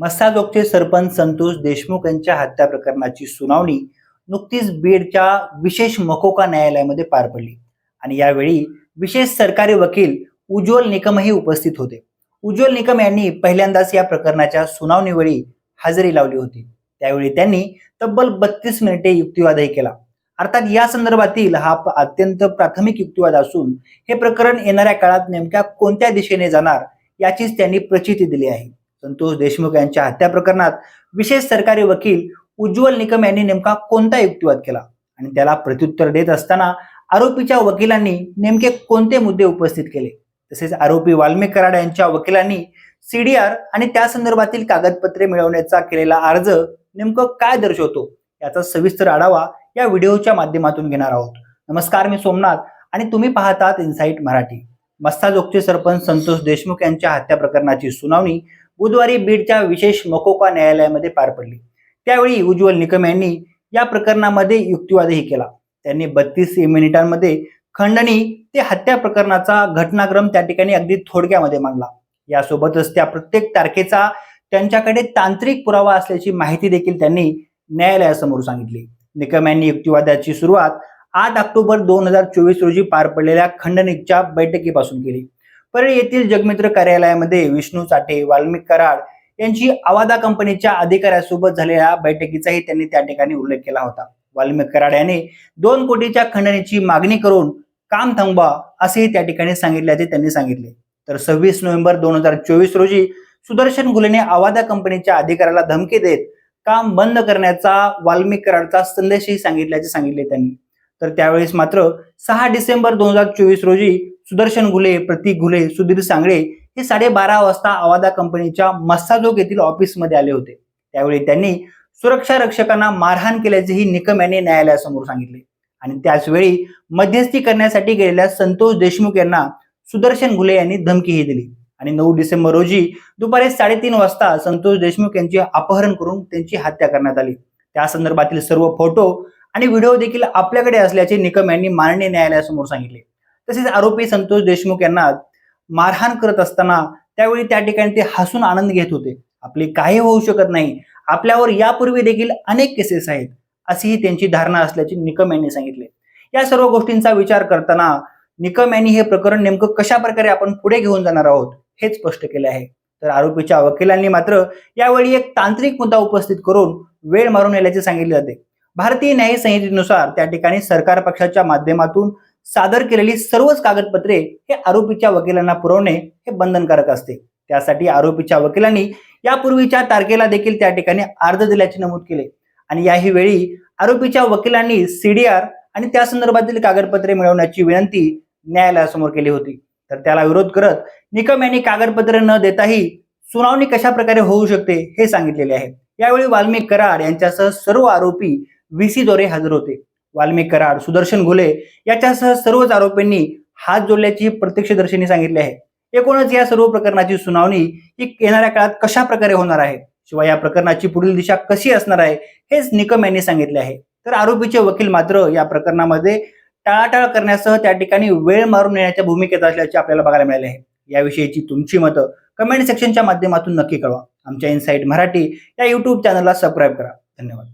मस्साजोगचे सरपंच संतोष देशमुख यांच्या हत्या प्रकरणाची सुनावणी नुकतीच बीडच्या विशेष मकोका न्यायालयामध्ये पार पडली. आणि यावेळी विशेष सरकारी वकील उज्ज्वल निकमही उपस्थित होते. उज्ज्वल निकम यांनी पहिल्यांदाच या प्रकरणाच्या सुनावणीवेळी हजेरी लावली होती. त्यावेळी त्यांनी तब्बल बत्तीस मिनिटे युक्तिवादही केला. अर्थात या संदर्भातील हा अत्यंत प्राथमिक युक्तिवाद असून हे प्रकरण येणाऱ्या काळात नेमक्या कोणत्या दिशेने जाणार याचीच त्यांनी प्रचिती दिली आहे. संतोष देशमुख यांच्या हत्या प्रकरणात विशेष सरकारी वकील उज्ज्वल निकम यांनी नेमका कोणता युक्तिवाद केला? आणि त्याला प्रत्युत्तर देत असताना आरोपीच्या वकिलांनी नेमके कोणते मुद्दे उपस्थित केले? तसेच आरोपी वाल्मिक कराड यांच्या वकिलांनी सीडीआर आणि त्या संदर्भातील कागदपत्रे मिळवण्याचा केलेला अर्ज नेमकं काय दर्शवतो? याचा सविस्तर आढावा या व्हिडिओच्या माध्यमातून घेणार आहोत. नमस्कार मी सोमनाथ आणि तुम्ही पाहतात इन्साइट मराठी. मस्ताजोगचे सरपंच संतोष देशमुख यांच्या हत्या प्रकरणाची सुनावणी बुधवारी बीडच्या विशेष मकोका न्यायालयामध्ये पार पडली. त्यावेळी उज्ज्वल निकम यांनी या प्रकरणामध्ये युक्तिवादही केला. त्यांनी बत्तीस मिनिटांमध्ये खंडणी ते हत्या प्रकरणाचा घटनाक्रम त्या ठिकाणी अगदी थोडक्यामध्ये मांडला. यासोबतच त्या प्रत्येक तारखेचा त्यांच्याकडे तांत्रिक पुरावा असल्याची माहिती देखील त्यांनी न्यायालयासमोर सांगितली. निकम यांनी युक्तिवादाची सुरुवात आठ ऑक्टोबर दोन हजार चोवीस रोजी पार पडलेल्या खंडणीच्या बैठकीपासून केली. परळी येथील जगमित्र कार्यालयामध्ये विष्णू चाटे वाल्मिक कराड यांची आवादा कंपनीच्या अधिकाऱ्यासोबत झालेल्या बैठकीचाही त्यांनी त्या ठिकाणी उल्लेख केला होता. वाल्मिक कराड याने दोन कोटीच्या खंडणीची मागणी करून काम थांबवा असेही त्या ठिकाणी सांगितल्याचे त्यांनी सांगितले. तर सव्वीस नोव्हेंबर दोन हजार चोवीस रोजी सुदर्शन गुलेने आवादा कंपनीच्या अधिकाऱ्याला धमकी देत काम बंद करण्याचा वाल्मिक कराडचा संदेशही सांगितल्याचे सांगितले त्यांनी. तर त्यावेळेस मात्र सहा डिसेंबर दोन हजार चोवीस रोजी सुदर्शन घुले प्रतीक घुले सुधीर सांगळे हे साडेबारा वाजता आवादा कंपनीच्या मस्साजोग येथील ऑफिसमध्ये आले होते. त्यावेळी त्यांनी सुरक्षा रक्षकांना मारहाण केल्याचेही निकम यांनी न्यायालयासमोर सांगितले. आणि त्याचवेळी मध्यस्थी करण्यासाठी गेलेल्या संतोष देशमुख यांना सुदर्शन घुले यांनी धमकीही दिली. आणि नऊ डिसेंबर रोजी दुपारी साडेतीन वाजता संतोष देशमुख यांचे अपहरण करून त्यांची हत्या करण्यात आली. त्या संदर्भातील सर्व फोटो आणि व्हिडिओ देखील आपल्याकडे असल्याचे निकम यांनी माननीय न्यायालयासमोर सांगितले. तसेच आरोपी संतोष देशमुख यांना मारहाण करत असताना त्यावेळी त्या ठिकाणी ते हसून आनंद घेत होते. आपले काही होऊ शकत नाही. आपल्यावर यापूर्वी देखील अनेक केसेस आहेत अशीही त्यांची धारणा असल्याचे निकम यांनी सांगितले. या सर्व गोष्टींचा विचार करताना निकम यांनी हे प्रकरण नेमकं कशा प्रकारे आपण पुढे घेऊन जाणार आहोत हेच स्पष्ट केले आहे. तर आरोपीच्या वकिलांनी मात्र यावेळी एक तांत्रिक मुद्दा उपस्थित करून वेळ मारून नेल्याचे सांगितले जाते. भारतीय न्याय संहितेनुसार त्या ठिकाणी सरकार पक्षाच्या माध्यमातून सादर केलेली सर्वच कागदपत्रे हे आरोपीच्या वकिलांना पुरवणे हे बंधनकारक असते. त्यासाठी आरोपीच्या वकिलांनी यापूर्वीच्या तारखेला देखील त्या ठिकाणी अर्ज दिल्याचे नमूद केले. आणि याही वेळी आरोपीच्या वकिलांनी सीडीआर आणि त्या संदर्भातील कागदपत्रे मिळवण्याची विनंती न्यायालयासमोर केली होती. तर त्याला विरोध करत निकम यांनी कागदपत्रे न देताही सुनावणी कशा प्रकारे होऊ शकते हे सांगितलेले आहे. यावेळी वाल्मिक कराड यांच्यासह सर्व आरोपी व्हीसीद्वारे हजर होते. वाल्मिक कराड सुदर्शन घुले याच्यासह सर्वच आरोपींनी हात जोडल्याची प्रत्यक्षदर्शींनी सांगितले आहे. एकूणच या सर्व प्रकरणाची सुनावणी ही येणाऱ्या काळात कशा प्रकारे होणार आहे? शिवाय या प्रकरणाची पुढील दिशा कशी असणार आहे हेच निकम यांनी सांगितले आहे. तर आरोपीचे वकील मात्र या प्रकरणामध्ये टाळाटाळ करण्यासह त्या ठिकाणी वेळ मारून नेण्याच्या भूमिकेत असल्याचे आपल्याला बघायला मिळाले आहे. याविषयीची तुमची मतं कमेंट सेक्शनच्या माध्यमातून नक्की कळवा. आमच्या इनसाईट मराठी या युट्यूब चॅनलला सबस्क्राईब करा. धन्यवाद.